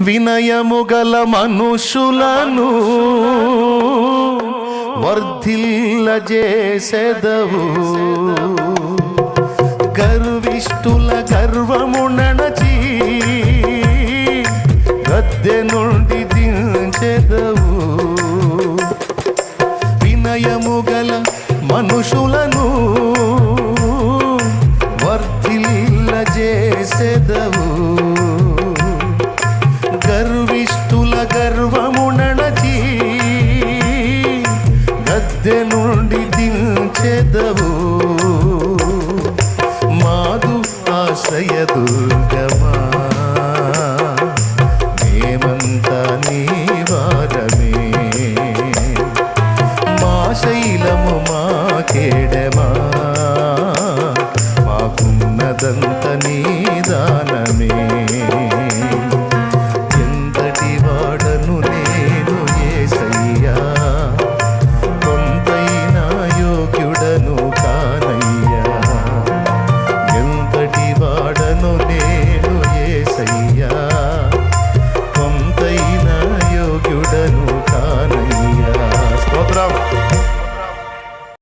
వినయముగల మనుషులను వర్ధిల్లజేసెదవు. గర్విష్ఠుల గర్వమునచి గద్దె నుండి దించెదవు. వినయముగల మనుషులను వర్ధిల్లజేసెదవు. మిద్దె నుండి దించెదవు. మాదు ఆశయ దుర్గమా. మేమంతా నీ వారమే. మా శైలము మా కేడమా. మాకున్నదంత నీ దానమే.